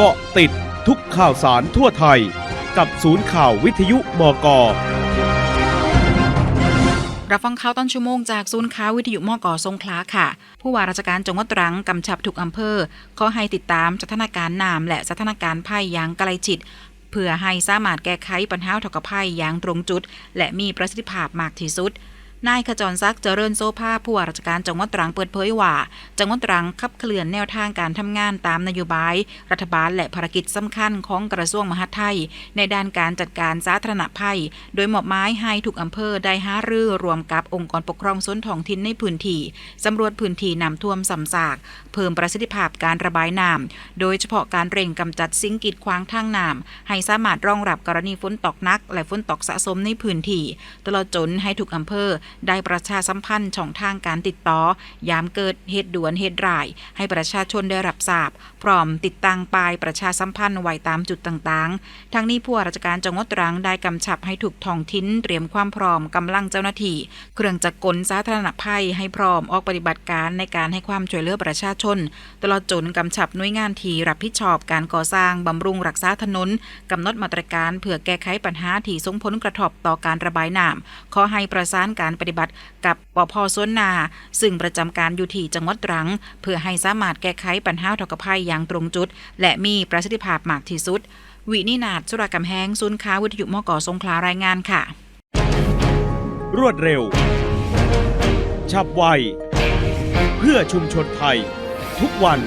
เกาะติดทุกข่าวสารทั่วไทย กับศูนย์ข่าววิทยุมกรับฟังข่าวต้นชั่วโมงจากศูนย์ข่าววิทยุมอกอสงขลาค่ะ ผู้ว่าราชการจังหวัดตรังกำชับทุกอำเภอขอให้ติดตามสถานการณ์น้ำและสถานการณ์ภัยอย่างใกล้ชิดเพื่อให้สามารถแก้ไขปัญหาอุทกภัยอย่างตรงจุด และมีประสิทธิภาพมากที่สุด นายขจรศักดิ์เจริญโซภาผู้ว่าราชการจังหวัดตรังเปิดเผยว่า จังหวัดตรังขับเคลื่อนแนวทางการทำงานตามนโยบาย รัฐบาลและภารกิจสำคัญของกระทรวงมหาดไทย ในด้านการจัดการสาธารณภัย โดยมอบหมายให้ทุกอำเภอได้หารือรวมกับองค์กรปกครองส่วนท้องถิ่นในพื้นที่สำรวจพื้นที่น้ำท่วมสำสากเพิ่มประสิทธิภาพการระบายน้ำโดยเฉพาะการเร่งกำจัดสิ่งกีดขวางทางน้ำให้สามารถรองรับกรณีฝนตกหนัก และฝนตกสะสมในพื้นที่ตลอดจนให้ทุกอำเภอได้ประชาสัมพันธ์ช่องทางการติดต่อ ยามเกิดเหตุด่วนเหตุร้าย ให้ประชาชนได้รับทราบ พร้อมติดตั้งป้ายประชาสัมพันธ์ไว้ตามจุดต่างๆ ทั้งนี้ผู้ว่าราชการจังหวัดตรังได้กำชับให้ถูกท้องถิ่นเตรียมความพร้อมกำลังเจ้าหน้าที่ เครื่องจักรกลสาธารณภัยให้พร้อมออกปฏิบัติการในการให้ความช่วยเหลือประชาชน ตลอดจนกำชับหน่วยงานที่รับผิดชอบการก่อสร้างบำรุงรักษาถนนกำหนดมาตรการเพื่อแก้ไขปัญหาที่ส่งผลกระทบต่อการระบายน้ำขอให้ประสานการปฏิบัติกับปพสวนนา ซึ่งประจำการอยู่ที่จังหวัดตรัง เพื่อให้สามารถแก้ไขปัญหาทกภัยอย่างตรงจุด และมีประสิทธิภาพมากที่สุด วินินาถสุรากำแหงศูนย์ค้าวิทยุมกสงขลารายงานค่ะ รวดเร็ว ฉับไว เพื่อชุมชนไทย ทุกวัน